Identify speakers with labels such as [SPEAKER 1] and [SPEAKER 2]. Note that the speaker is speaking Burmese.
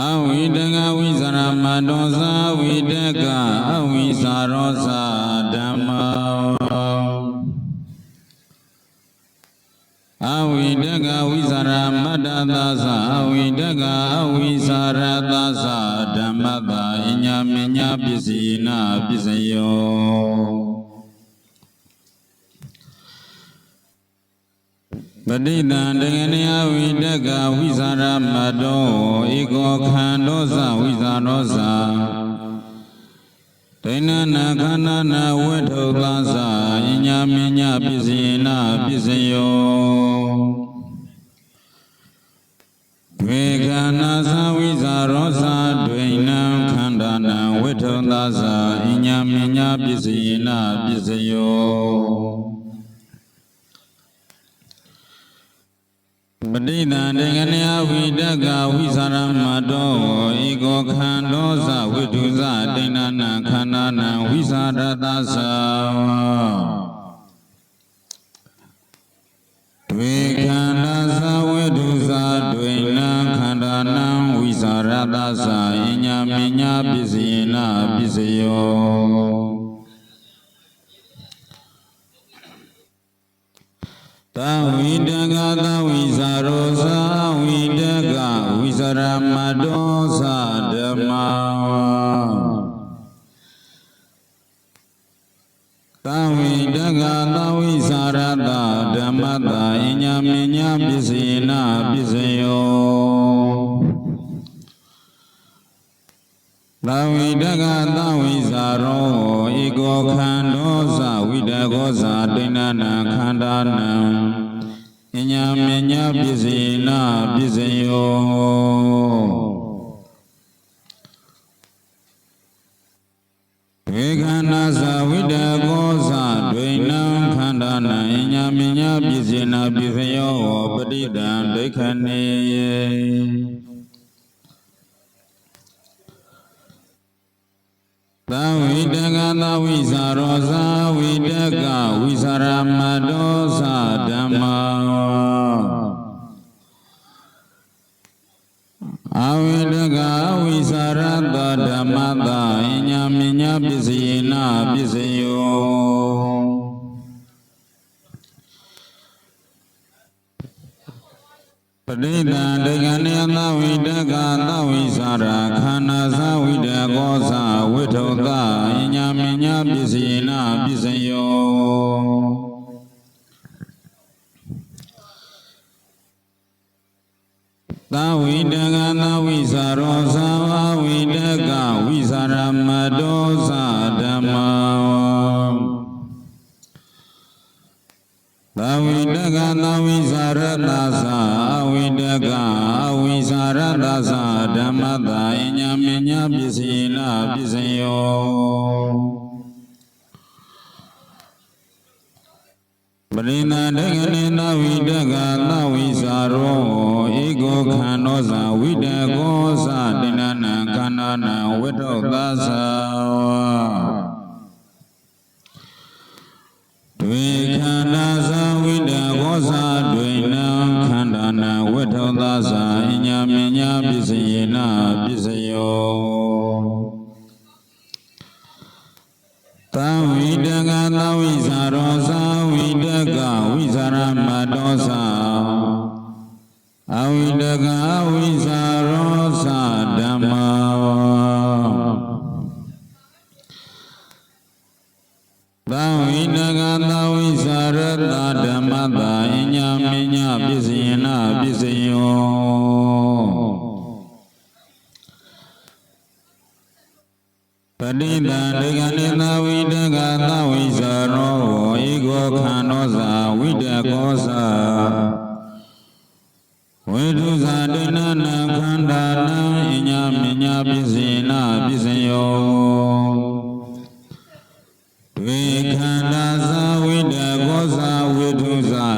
[SPEAKER 1] အဝိတကဝိဇရမတောသာဝိတကအဝိဇာရောသာဓမ္မောအဝိတကဝိဇရမတ္တသာသာအဝိတကအဝိဇာရသာသာဓမ္မတာအညာမညာပစ္စယေနပစ္စယော ပဋိသန္တကနိယဝိတကဝိဇာရမတောဧကောခန္ဓောဇဝိဇာရောဇာဒိဏနာခန္ဓာနာဝိထုသာဇာအညာမညာပစ္စယေနပစ္စယောဝေခန္ဓာသဝိဇာရောဇာဒိဏခန္ဓာနာဝိထုသာဇာအညာမညာပစ္စယေနပစ္စယော ပဋိသန္တေကနယဝိတကဝိသရမတောဧကောခန္ဓောဇဝိတုဇတိဏနာခန္ဓာနံဝိသရတသတွေခန္ဓာသဝိတုဇတွေနံခန္ဓာနံဝိသရတသ သဝိတကသဝိဇာရောဇာဝိတကဝိဇရမတောသဓမ္မာသဝိတကသဝိဇာရတဓမ္မတာအညာမညာပစ္စယေ သဝိတကသဝိဇာရောဧကောခန္ဓောဇဝိတကောဇာတိဏနာခန္ဓာနံအညာမညာပစ္စယေနပစ္စယောဝေခန္ဓာဇဝိတကောဇဒွေနံခန္ဓာနံအညာမညာပစ္စယေနပစ္စယောပဋိတံဒိဋ္ဌနေယေ သဝိတကသဝိဇာရောဇာဝိတကဝိဇာရမတောသဓမ္မာအဝိတကဝိဇာရတဓမ္မတာအညာမညာပစ္စယေနပစ္စယော ဋိသန္တေကနိယသဝိတကသဝိဇာရခန္ဓာသဝိတကောသဝိထုသအညာမညာပစ္စယေနပစ္စယောသဝိတကသဝိဇာရောသ သဝိတကသဝိဇာရတသအဝိတကအဝိဇာရတသဓမ္မတာအညာမညာပစ္စယေနပစ္စယောပရိသန္တကနိသဝိတကသဝိဇာရောဧကောခန္ဓောဇဝိတကောဇတိဏနံခန္ဓာနံဝိတောသသတွေ စ္စယေနပစ္စယောသဝိတကသဝိဇာရောဇဝိတကဝိဇာရမတောဇအဝိတကဝိဇာရောဇဓမ္မာသဝိတကသဝိဇာရတဓမ္မတာအညာမညာပစ္စယေနပစ္စယော တိတံဒေဂနိသဝိတကသဝိဇရောဝိကောခန္ဓောဇာဝိတကောဇာဝိတုဇာဒိနနာခန္ဓာနံအညာမညာပစ္စေနာပစ္စယောဝေခန္ဓာဇာဝိတကောဇာဝိတုဇာ